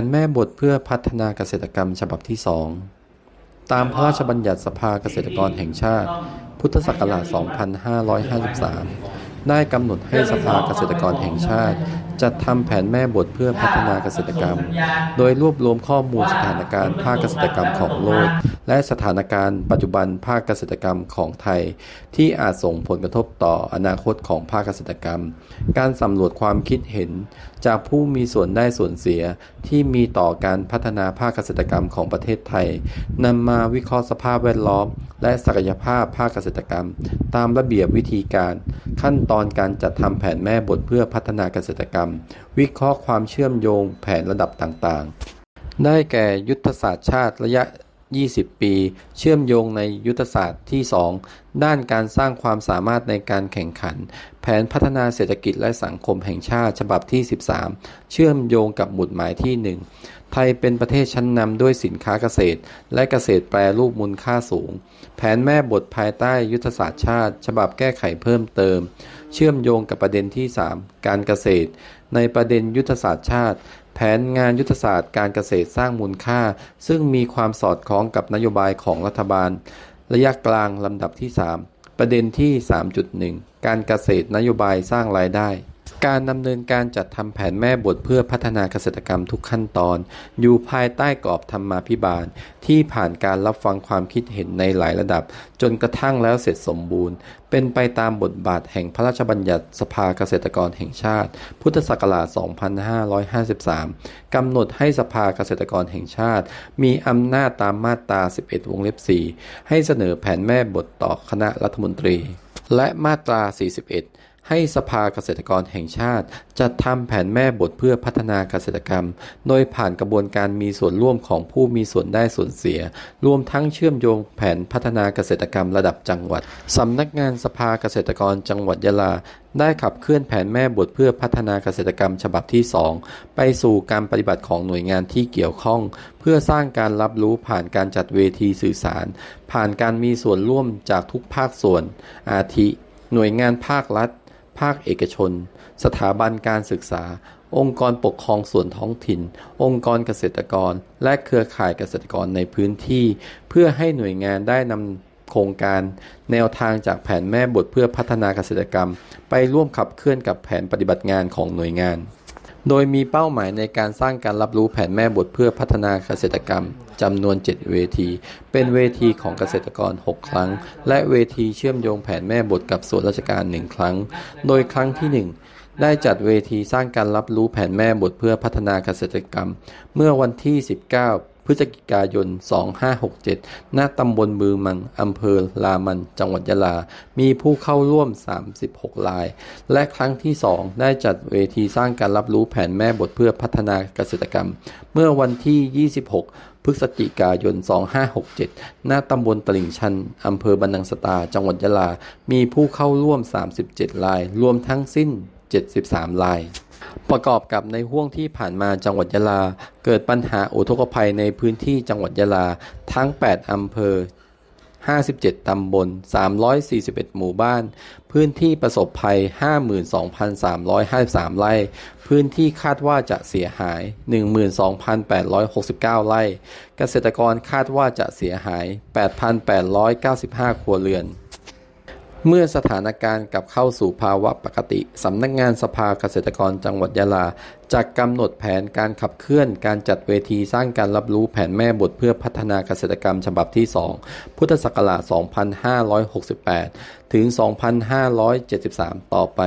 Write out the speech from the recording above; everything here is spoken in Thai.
นแม่บทเพื่อพัฒนาเกษตรกรรมฉบับที่2ตามพระราชบัญญัติสภาเกษตรกรแห่งชาติ พุทธศักราช 2553 ได้กำหนดให้สภาเกษตรกรแห่งชาติ จัดทำแผนแม่บทเพื่อพัฒนาเกษตรกรรม โดยรวบรวมข้อมูลสถานการณ์ภาคเกษตรกรรมของโลก และสถานการณ์ปัจจุบันภาคเกษตรกรรมของไทย ที่อาจส่งผลกระทบต่ออนาคตของภาคเกษตรกรรม การสำรวจความคิดเห็น จากผู้มีส่วนได้ส่วนเสียที่มีต่อการพัฒนาภาคเกษตรกรรมของประเทศไทยนำมาวิเคราะห์สภาพแวดล้อม และศักยภาพภาคเกษตรกรรม ตามระเบียบวิธีการขั้นตอนการจัดทำแผนแม่บทเพื่อพัฒนาเกษตรกรรม วิเคราะห์ความเชื่อมโยงแผนระดับต่างๆ ได้แก่ยุทธศาสตร์ชาติระยะ 20 ปี เชื่อมโยงในยุทธศาสตร์ที่ 2 ด้านการสร้างความสามารถในการแข่งขัน แผนพัฒนาเศรษฐกิจและสังคมแห่งชาติฉบับที่ 13 เชื่อมโยงกับหมุดหมายที่ 1ไทยเป็นประเทศชั้นนำด้วยสินค้าเกษตร และเกษตรแปรรูปมูลค่าสูง แผนแม่บทภายใต้ยุทธศาสตร์ชาติ ฉบับแก้ไขเพิ่มเติมเชื่อมโยงกับประเด็นที่ 3 การเกษตร ในประเด็นยุทธศาสตร์ชาติ แผนงานยุทธศาสตร์การเกษตรสร้างมูลค่า ซึ่งมีความสอดคล้องกับนโยบายของรัฐบาล ระยะกลางลำดับที่ 3 ประเด็นที่ 3.1 การเกษตรนโยบายสร้างรายได้ การดำเนินการจัดทำแผนแม่บทเพื่อพัฒนาเกษตรกรรมทุกขั้นตอน อยู่ภายใต้กรอบธรรมาภิบาล ที่ผ่านการรับฟังความคิดเห็นในหลายระดับ จนกระทั่งแล้วเสร็จสมบูรณ์ เป็นไปตามบทบาทแห่งพระราชบัญญัติสภาเกษตรกรแห่งชาติ พุทธศักราช 2553 กำหนดให้สภาเกษตรกรแห่งชาติ มีอำนาจตามมาตรา 11 วงเล็บ 4 ให้เสนอแผนแม่บทต่อคณะรัฐมนตรี และมาตรา 41 ให้สภาเกษตรกรแห่งชาติ จัดทำแผนแม่บทเพื่อพัฒนาเกษตรกรรม โดยผ่านกระบวนการมีส่วนร่วมของผู้มีส่วนได้ส่วนเสีย รวมทั้งเชื่อมโยงแผนพัฒนาเกษตรกรรมระดับจังหวัดสำนักงานสภาเกษตรกรจังหวัดยะลาได้ขับเคลื่อนแผนแม่บทเพื่อพัฒนาเกษตรกรรมฉบับที่ 2 ไปสู่การปฏิบัติของหน่วยงานที่เกี่ยวข้อง เพื่อสร้างการรับรู้ผ่านการจัดเวทีสื่อสาร ผ่านการมีส่วนร่วมจากทุกภาคส่วน อาทิ หน่วยงานภาครัฐ ภาคเอกชน สถาบันการศึกษา องค์กรปกครองส่วนท้องถิ่น องค์กรเกษตรกร และเครือข่ายเกษตรกรในพื้นที่ เพื่อให้หน่วยงานได้นำโครงการ แนวทางจากแผนแม่บทเพื่อพัฒนาเกษตรกรรม ไปร่วมขับเคลื่อนกับแผนปฏิบัติงานของหน่วยงาน โดยมีเป้าหมายในการสร้างการรับรู้แผนแม่บทเพื่อพัฒนาเกษตรกรรมจำนวน 7 เวที เป็นเวทีของเกษตรกร 6 ครั้ง และเวทีเชื่อมโยงแผนแม่บทกับส่วนราชการ 1 ครั้ง โดยครั้งที่ 1ได้จัดเวทีสร้างการรับรู้แผนแม่บทเพื่อพัฒนาเกษตรกรรม เมื่อวันที่ 19 พฤศจิกายน 2567ณตำบลบือมังอำเภอลามันจังหวัดยะลา มีผู้เข้าร่วม 36ราย และครั้งที่ 2 ได้จัดเวทีสร้างการรับรู้แผนแม่บทเพื่อพัฒนาเกษตรกรรม เมื่อวันที่ 26 พฤศจิกายน 2567ณตำบลตลิ่งชันอำเภอบันนังสตา จังหวัดยะลา มีผู้เข้าร่วม 37ราย รวมทั้งสิ้น 73ราย ประกอบกับในห่วงที่ผ่านมาจังหวัดยะลา เกิดปัญหาอุทกภัยในพื้นที่จังหวัดยะลา ทั้ง 8 อำเภอ 57 ตำบล 341 หมู่บ้าน พื้นที่ประสบภัย 52,353 ไร่ พื้นที่คาดว่าจะเสียหาย 12,869 ไร่ เกษตรกรคาดว่าจะเสียหาย 8,895 ครัวเรือน เมื่อสถานการณ์กลับเข้าสู่ภาวะปกติ สำนักงานสภาเกษตรกรจังหวัดยะลาจะกำหนดแผนการขับเคลื่อนการจัดเวทีสร้างการรับรู้แผนแม่บทเพื่อพัฒนาเกษตรกรรมฉบับที่ 2 พุทธศักราช 2568 ถึง 2573 ต่อไป